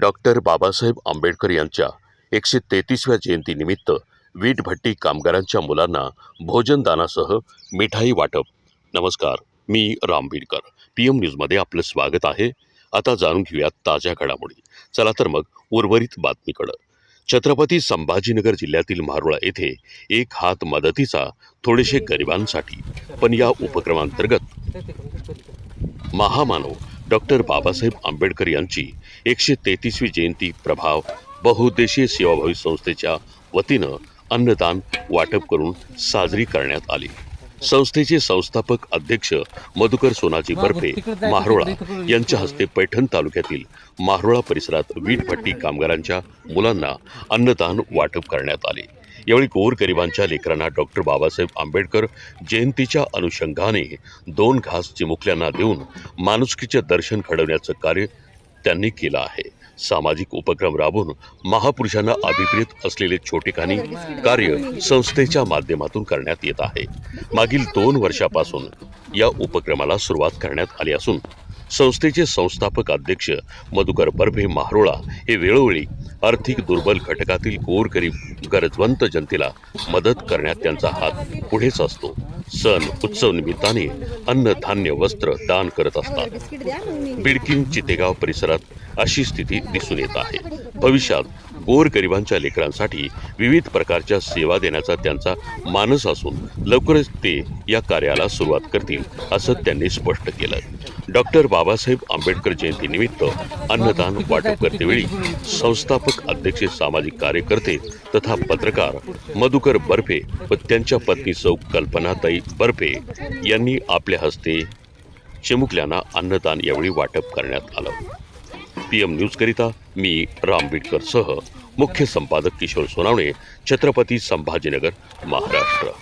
Doctor Babasaheb Ambedkar यांच्या एकशे तेहतीसव्या जयंतीनिमित्त वीटभट्टी कामगारांच्या मुलांना भोजनदानासह मिठाई वाटप. नमस्कार मी राम बीडकर पी एम न्यूजमध्ये आपलं स्वागत आहे. आता जाणून घेऊयात ताज्या घडामोडी. चला तर मग उर्वरित बातमीकडं. छत्रपती संभाजीनगर जिल्ह्यातील मारोळा येथे एक हात मदतीचा थोडेसे गरिबांसाठी पण या उपक्रमांतर्गत महामानव डॉक्टर बाबासाहेब आंबेडकर यांची एकशे तेहतीसवी जयंती प्रभाव बहुउद्देशीय सेवाभावी संस्थेच्या वतीनं अन्नदान वाटप करून साजरी करण्यात आली. संस्थेचे संस्थापक अध्यक्ष मधुकर सोनाजी बर्फे मारोळा यांच्या हस्ते पैठण तालुक्यातील मारोळा परिसरात वीटभट्टी कामगारांच्या मुलांना अन्नदान वाटप करण्यात आले. यावेळी गोरगरिबांच्या लेकरांना डॉक्टर बाबासाहेब आंबेडकर जयंतीच्या अनुषंगाने दोन घास चिमुकल्यांना देऊन माणुसकीचे दर्शन घडवण्याचं कार्य त्यांनी केलं आहे. सामाजिक उपक्रम राबवून महापुरुषांना अभिप्रेत असलेले छोटेखानी कार्य संस्थेच्या माध्यमातून करण्यात येत आहे. मागील दोन वर्षापासून या उपक्रमाला सुरुवात करण्यात आली असून संस्थेचे संस्थापक अध्यक्ष मधुकर बर्भे महारोळा हे वेळोवेळी आर्थिक दुर्बल घटकातील गोरगरीब गरजवंत जनतेला मदत करण्यात त्यांचा हात पुढेच असतो. सण उत्सव निमित्ताने अन्न धान्य वस्त्र दान करत असतात. बिडकिंग चितेगाव परिसरात अशी स्थिती दिसून येत आहे. भविष्यात गोरगरिबांच्या लेकरांसाठी विविध प्रकारच्या सेवा देण्याचा त्यांचा मानस असून लवकरच ते या कार्याला सुरुवात करतील असं त्यांनी स्पष्ट केलं डॉक्टर बाबासाहेब आंबेडकर जयंतीनिमित्त अन्नदान वाटप करतेवेळी संस्थापक अध्यक्ष सामाजिक कार्यकर्ते तथा पत्रकार मधुकर बर्फे व त्यांच्या पत्नी सौ कल्पनाताई बर्फे यांनी आपल्या हस्ते चिमुकल्यांना अन्नदान यावेळी वाटप करण्यात आलं. पी एम न्यूजकरिता मी राम बिडकर सह मुख्य संपादक किशोर सोनावणे छत्रपती संभाजीनगर महाराष्ट्र.